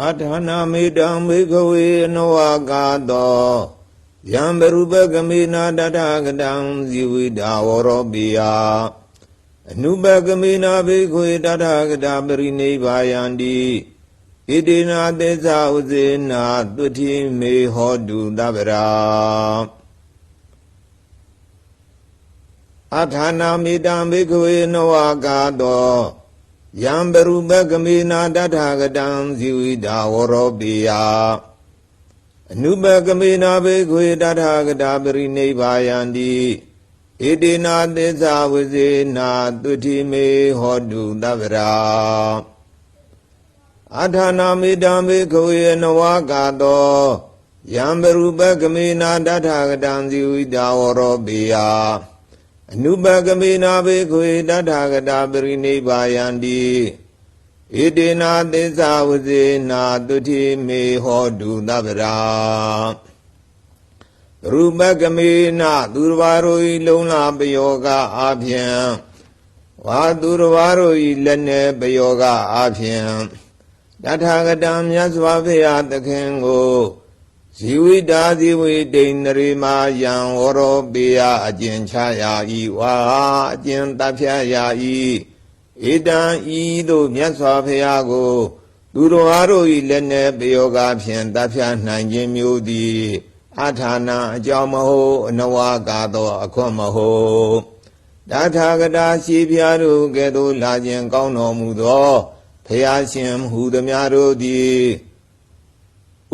အထာနာမေတံဘေကဝေအနဝကာတောယံဘရုပကမေနာတထကတံဇီဝိတာဝရောပိယအနုပကမေနာဘေခွေတထကတာပရိနိဗ္ဗာယန္တိဣတိနာသေဇဥစေနာတုတိမေဟောတုတဗ္ဗရာအထာနာမေတံဘေကဝေနဝကာတော ယံဘရုပကမေနာတထကတံဇီဝိတာဝရောပိယအနုပကမေနာဘေခွေတထကတာပရိနိဗ္ဗာယန္တိဣတိနာသစ္စာဝိဇေနာတုတိမေဟောတုတဗ္ဗရာအထာနာမေတံဘေခွေနဝကာတောယံဘရုပကမေနာတထကတံဇီဝိတာဝရောပိယ အနုပကမေနာဘေခွေတထကတာပရိနိဗ္ဗာယန္တိဣတိနာသစ္စာဝဇေနာတုတိမေဟောတုတဗ္ဗရာရူပကမေနသူတော်ဘာတို့ဤလုံလာပယောဂအာဖြင့်ဝါသူတော်ဘာတို့ဤလက်နဲ့ပယောဂအာဖြင့်တထာဂတံမြတ်စွာဘုရားသခင်ကို ဇီဝိတာဇီဝိတိန်နရိမာယံဝရောပေယအကျဉ်ချရာဤဝါအကျဉ်တဖြရာဤဧတံဤသို့မြတ်စွာဘုရားကို သူတော်အားတို့၏လက်နှင့်ပယောဂဖြင့်တဖြနိုင်ခြင်းမျိုးသည်အထာနာအကြောင်းမဟုတ်အနဝကာသော အခွင့်မဟုတ်တထာဂတာရှိဖျားတို့ကဲ့သို့လာခြင်းကောင်းတော်မူသောဖျားရှင်ဟူသည်များတို့သည်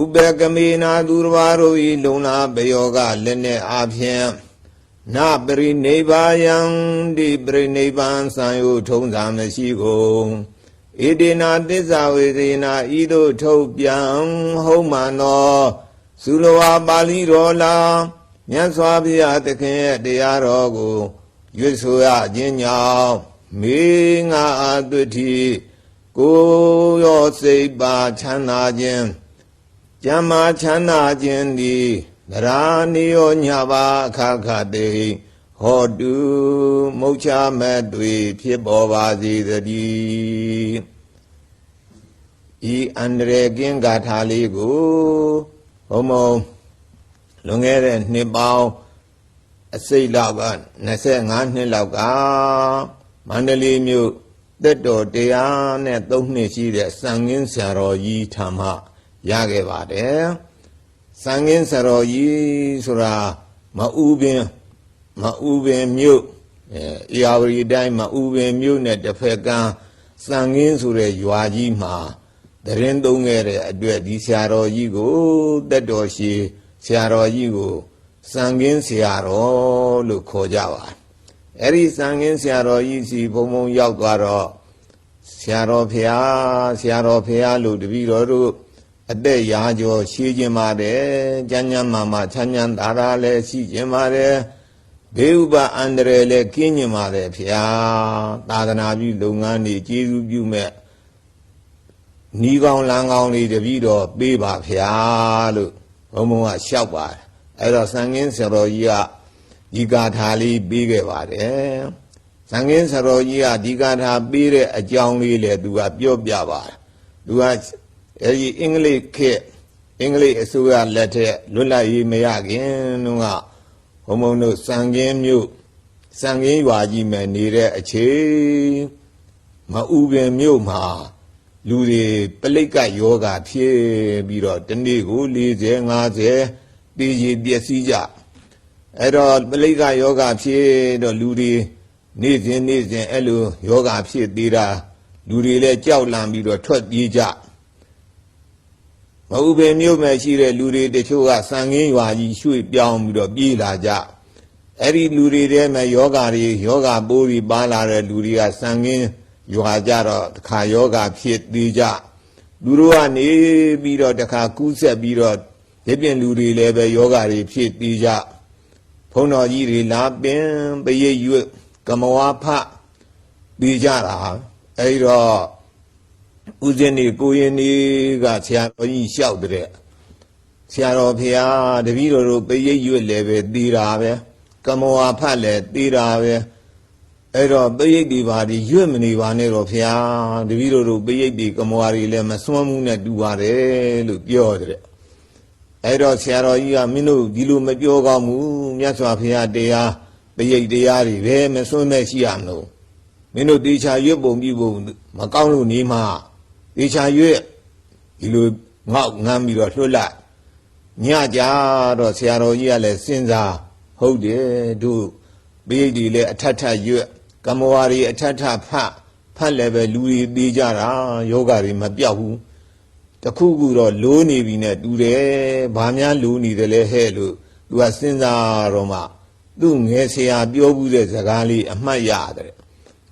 ဥပကမေနာသူတော်ဘာတို့၏လုံလာပယောဂလက်နှင့်အဖြင့်နပရိနိဗ္ဗာယံဒီပရိနိဗ္ဗာန်ဆံယုထုံးစာမရှိကုန်ဣတိနာသစ္စာဝေသေနာဤသို့ထုတ်ပြန်ဟုတ်မှန်သောသုလဝါပါဠိတော်လာမြတ်စွာဘုရားသခင်ရဲ့တရားတော်ကိုရွတ်ဆိုရခြင်းကြောင့်မေငါအတုတိကိုယ်ရောစိတ်ပါချမ်းသာခြင်း ကျမ်းမာချမ်းသာခြင်းသည်သရာနိယောညပါအခါခတေဟောတုမုတ်ချမဲ့တွေဖြစ်ပေါ်ပါစေတည်းဤအန္တရေကင်းဂါထာလေးကိုဘုံဘုံလွန်ခဲ့တဲ့နှစ်ပေါင်းအစိတ်လောက်က25နှစ်လောက်ကမန္တလေးမြို့တက်တော်တရားနဲ့3နှစ်ရှိတဲ့စံငင်းဆရာတော်ကြီးထံမှ ရခဲ့ပါတယ်စံငင်းဆရာတော်ကြီးဆိုတာမအူပင်မအူပင်မြို့အဲအေယာဝတီတိုင်းမအူပင်မြို့နဲ့တစ်ဖက်ကန်းစံငင်းဆိုတဲ့ရွာကြီးမှာတရင်သုံးခဲ့တဲ့အတွက်ဒီဆရာတော်ကြီးကိုတက်တော်ရှိဆရာတော်ကြီးကိုစံငင်းဆရာတော်လို့ခေါ်ကြပါတယ်အဲ့ဒီစံငင်းဆရာတော်ကြီးစီဘုံဘုံရောက်သွားတော့ဆရာတော်ဖះဆရာတော်ဖះလို့တပည့်တော်တို့ အသက်ရာကျော်ရှိခြင်းပါတယ်ကျမ်းကျမ်းမာမာချမ်းချမ်းသာသာလည်းရှိခြင်းပါတယ်ဘေးဥပအန္တရာယ်လည်းကင်းကျင်ပါတယ်ဖះသာသနာပြုလုပ်ငန်းတွေကျေးဇူးပြုမဲ့နီးကောင်းလမ်းကောင်းလေးတပည့်တော်ပေးပါဖះလို့ဘုံဘုံကလျှောက်ပါတယ်အဲ့တော့စံငင်းဆရာတော်ကြီးကဒီဂါထာလေးပြီးခဲ့ပါတယ်။သံဃင်းဆရာတော်ကြီးကဒီဂါထာပြီးတဲ့အကြောင်းလေးလေသူကပြောပြပါတယ်။သူက အဲဒီအင်္ဂလိပ်ခေတ်အင်္ဂလိပ်အစိုးရလက်ထက်လွတ်လပ်ရေးမရခင်တုန်းကဘုံဘုံတို့စံငင်းမြို့စံငင်းရွာကြီးမှာနေတဲ့အချိန်မအူပင်မြို့မှာလူတွေပလိတ်ကယောဂဖြစ်ပြီးတော့တနေ့ကို40 50ပြည်ကြီးပျက်စီးကြအဲ့တော့ပလိကယောဂဖြစ်တော့လူတွေနေ့စဉ်နေ့စဉ်အဲ့လိုယောဂဖြစ်သေးတာလူတွေလည်းကြောက်လန့်ပြီးတော့ထွက်ပြေးကြ မဟုတ်ပဲမြို့မဲ့ရှိတဲ့လူတွေတချို့ကစံငင်းရွာကြီးရွှေ့ပြောင်းပြီးတော့ပြေးလာကြအဲ့ဒီလူတွေထဲမှာယောဂတွေယောဂပိုးတွေပါလာတဲ့လူတွေကစံငင်းရွာကြတော့တခါယောဂဖြစ်သေးကြလူတို့ကနေပြီးတော့တခါကူးဆက်ပြီးတော့ဒီပြင်လူတွေလည်းပဲယောဂတွေဖြစ်သေးကြဘုန်းတော်ကြီးတွေလာပင်ပရိတ်ရွတ်ကမဝါဖပြီးကြတာအဲဒီတော့ ဦးဇင်းဒီကိုရင်ဒီကဆရာတော်ကြီးလျှောက်တဲ့ဆရာတော်ဖရာတပည့်တော်တို့ပရိတ်ရွတ်လည်းပဲတည်တာပဲကမဝါဖလည်းတည်တာပဲအဲအဲ့တော့ပိရိတ်ဒီပါဒီရွတ်မနေပါနဲ့တော့ဖျားတပည့်တော်တို့ပိရိတ်ဒီကမွာတွေလည်းမစွမ်းမှုနဲ့တူပါတယ်လို့ပြောတယ်အဲ့တော့ဆရာတော်ကြီးကမင်းတို့ဒီလိုမပြောကောင်းဘူးမြတ်စွာဘုရားတရားပိရိတ်တရားတွေပဲမစွမ်းမဲ့ရှိရမလို့မင်းတို့တေချာရွတ်ပုံပြီးပုံမကောင်းလို့နေမှ တေချာရွတ်ဒီလိုငေါက်ငမ်းပြီးတော့လွတ်လိုက်ညကြတော့ဆရာတော်ကြီးကလည်းစဉ်းစားဟုတ်တယ်တို့ပိရိတ်ဒီလည်းအထက်ထက်ရွတ်ကမ္မဝါရီအထက်ထက်ဖတ်ဖတ်လည်းပဲလူတွေသေးကြတာယောဂတွေမပြောက်ဘူးတခုခုတော့လိုးနေပြီနဲ့တူတယ်ဘာများလိုးနေတယ်လဲဟဲ့လို့သူကစဉ်းစားတော့မှသူ့ငယ်ဆရာပြောဘူးတဲ့စကားလေးအမှတ်ရတယ်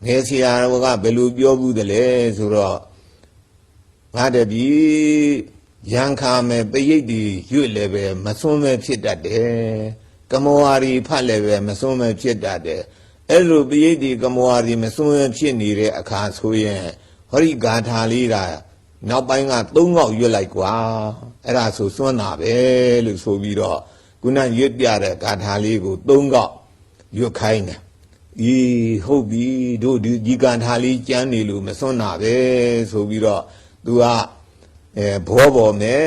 ငယ်ဆရာကဘယ်လိုပြောဘူးတယ်လဲဆိုတော့ ငါတပြီရန်ခါမဲ့ပရိတ်ဒီရွတ်လည်းပဲမစွန်းမဲ့ဖြစ်တတ်တယ်ကမောဝါရီဖတ်လည်းပဲမစွန်းမဲ့ဖြစ်တတ်တယ်အဲ့လိုပရိတ်ဒီကမောဝါရီမစွန်းမဲ့ဖြစ်နေတဲ့အခါဆိုရင်ဟောဒီဂါထာလေးတာနောက်ပိုင်းက၃កောက်ရွတ်လိုက်ကွာအဲ့ဒါဆိုစွန်းတာပဲလို့ဆိုပြီးတော့ခုနရွတ်ပြတဲ့ဂါထာလေးကို၃កောက်ရွတ်ခိုင်းတယ်ဤဟုတ်ပြီတို့ဒီဒီဂါထာလေးကျမ်းနေလို့မစွန်းတာပဲဆိုပြီးတော့ သူကအဲဘောပေါ်မယ်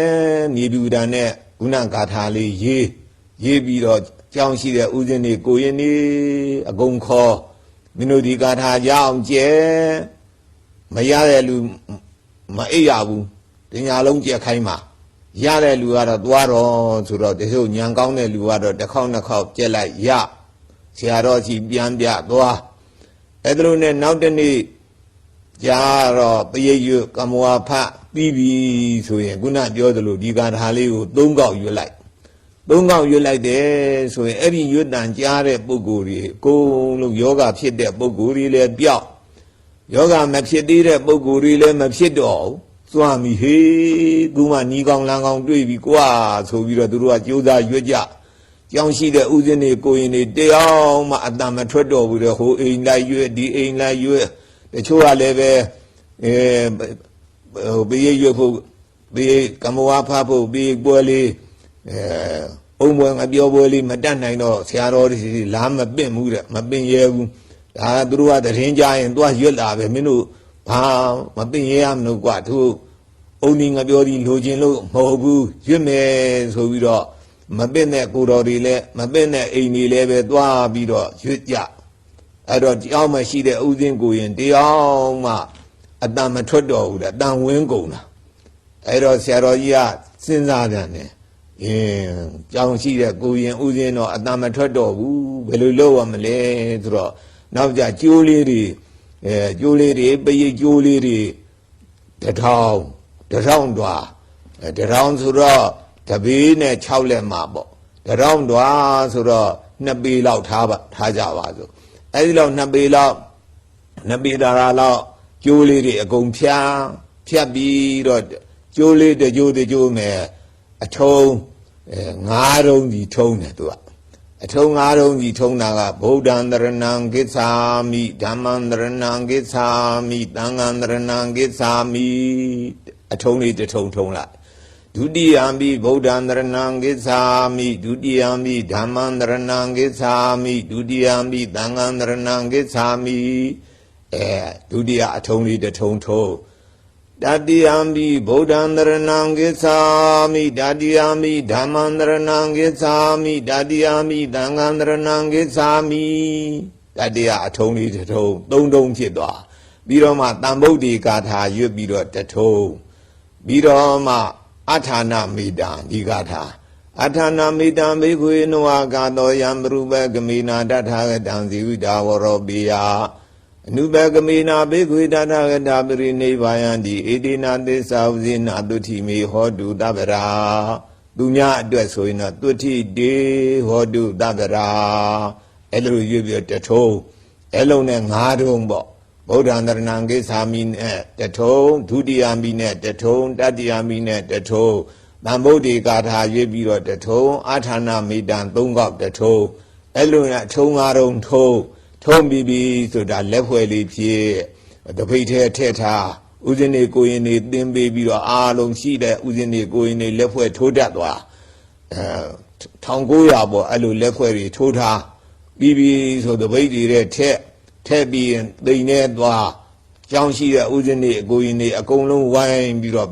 မြေပြူတန်နဲ့ခုနဂါထာလေးရေးရေးပြီးတော့ကြောင်းရှိတဲ့ဥစဉ်တွေကိုရင်နေအကုန်ခေါ်မင်းတို့ဒီဂါထာကြောင်းကျဲမရတဲ့လူမအိပ်ရဘူးတင်ညာလုံးကြက်ခိုင်းမှာရတဲ့လူကတော့သွားတော့ဆိုတော့တချို့ညံကောင်းတဲ့လူကတော့တစ်ခေါက်နှစ်ခေါက်ကြက်လိုက်ရဆရာတော်ကြီးပြန်ပြသွားအဲ့ဒါလို့နဲ့နောက်တနေ့ ကြာတော့ပရိတ်ရွကမ္မဝါဖပြီးပြီဆိုရင်ခုနပြောသလိုဒီကာထာလေးကို၃កောက်ရွတ်လိုက်၃កောက်ရွတ်လိုက်တယ်ဆိုရင်အဲ့ဒီရွတ်တန်ကြားတဲ့ပုဂ္ဂိုလ်တွေအကုန်လုံးယောဂဖြစ်တဲ့ပုဂ္ဂိုလ်တွေလည်းပျောက်ယောဂမဖြစ်သေးတဲ့ပုဂ္ဂိုလ်တွေလည်းမဖြစ်တော့ဘူးသွားမိဟေးသူမှညီကောင်းလန်းကောင်းတွေ့ပြီကွာဆိုပြီးတော့သူတို့ကကြိုးစားရွတ်ကြကြောင်းရှိတဲ့ဥစဉ်တွေကိုရင်တွေတရားမှအတန်မထွက်တော့ဘူးတဲ့ဟိုအိမ်လိုက်ရွတ်ဒီအိမ်လိုက်ရွတ် တချို့ကလည်းပဲအဲဟိုဘေးရွတ်ဖို့ဘေးကမ္မဝါဖဖို့ဘေးပွဲလေးအဲအုံပွဲငပြောပွဲလေးမတတ်နိုင်တော့ဆရာတော်တွေလာမပင့်ဘူးတဲ့မပင့်ရဲဘူးဒါသူတို့ကတရင်ကြရင်သွားရွတ်လာပဲမင်းတို့ဘာမပင့်ရဲရမလို့ကွာသူအုံဒီငပြောဒီလိုချင်လို့မဟုတ်ဘူးရွတ်မယ်ဆိုပြီးတော့မပင့်တဲ့ကိုတော်တွေလည်းမပင့်တဲ့အိမ်တွေလည်းပဲသွားပြီးတော့ရွတ်ကြ အဲ့တော့ကြောင်းမရှိတဲ့ဥစဉ်ကိုရင်တရားမှအတန်မထွက်တော့ဘူးတဲ့အတန်ဝင်းကုန်တာအဲ့တော့ဆရာတော်ကြီးကစဉ်းစားပြန်တယ်အင်းကြောင်းရှိတဲ့ကိုရင်ဥစဉ်တော့အတန်မထွက်တော့ဘူးဘယ်လိုလုပ်ရမလဲဆိုတော့နောက်ကြကျိုးလေးတွေအဲကျိုးလေးတွေပရိတ်ကျိုးလေးတွေတထောင်တထောင်တွာအဲတထောင်ဆိုတော့တပီးနဲ့6လက်မှာပေါ့တထောင်တွာဆိုတော့2ပေလောက်ထားပါထားကြပါစို့ အဲဒီလောက်2ပေလောက်2ပေတာလောက်ကျိုးလေးတွေအကုန်ဖြားဖြတ်ပြီးတော့ကျိုးလေးတကြိုးတကြိုးမယ်အထုံးအဲငါးတုံးကြီးထုံးတယ်သူကအထုံးငါးတုံးကြီးထုံးတာကဗုဒ္ဓံတရဏံကိသာမိဓမ္မံတရဏံကိသာမိသံဃံတရဏံကိသာမိအထုံးလေးတစ်ထုံထုံးလိုက် ဒုတိယံပိဗုဒ္ဓံတရဏံကိသာမိဒုတိယံပိဓမ္မံတရဏံကိသာမိဒုတိယံပိသံဃံတရဏံကိသာမိအဲဒုတိယအထုံးလေးတစ်ထုံထုံးတတိယံပိဗုဒ္ဓံတရဏံကိသာမိတတိယံပိဓမ္မံတရဏံကိသာမိတတိယံပိသံဃံတရဏံကိသာမိတတိယအထုံးလေးတစ်ထုံးသုံးထုံးဖြစ်သွားပြီးတော့မှတန်ဗုဒ္ဓေကာထာရွတ်ပြီးတော့တစ်ထုံးပြီးတော့မှ အထာနာမေတံဒီကာထာအထာနာမေတံဘေခွေနဝကာတောယံပရုပကမေနာတထာဂတံဇီဝိတာဝရောပိယအနုဘကမေနာဘေခွေတထာဂတာပရိနိဗ္ဗာယံဒီဣတိနာသစ္စာဝဇိနာတုတိမေဟောတုတဗရာသူများအတွက်ဆိုရင်တော့တုတိတေဟောတုတဗရာအဲ့လိုရွပြတထုံးအဲ့လုံးနဲ့ငါးထုံးပေါ့ ဗုဒ္ဓံတရဏံကိသာမိနဲ့တထုံဒုတိယမိနဲ့တထုံတတိယမိနဲ့တထုံသံဗုဒ္ဓေကာထာရွေးပြီးတော့တထုံအာထာနာမိတံ၃កောက်တထုံအဲ့လိုနဲ့ထုံငါးထုံထုံထုံပြီးပြီဆိုတာလက်ဖွဲ့လေးဖြစ်တပိတ်ထဲထည့်ထားဥစဉ်နေကိုရင်နေသင်ပေးပြီးတော့အားလုံးရှိတဲ့ဥစဉ်နေကိုရင်နေလက်ဖွဲ့ထိုးတတ်သွားအဲ1900ပေါ့အဲ့လိုလက်ဖွဲ့တွေထိုးထားပြီးပြီဆိုတပိတ်တွေတဲ့ထက် ထည့်ပြီးရင်တိမ်နေသွားကျောင်းရှိတဲ့ဦးဇင်းတွေအကိုရင်တွေအကုန်လုံးဝိုင်းပြီးတော့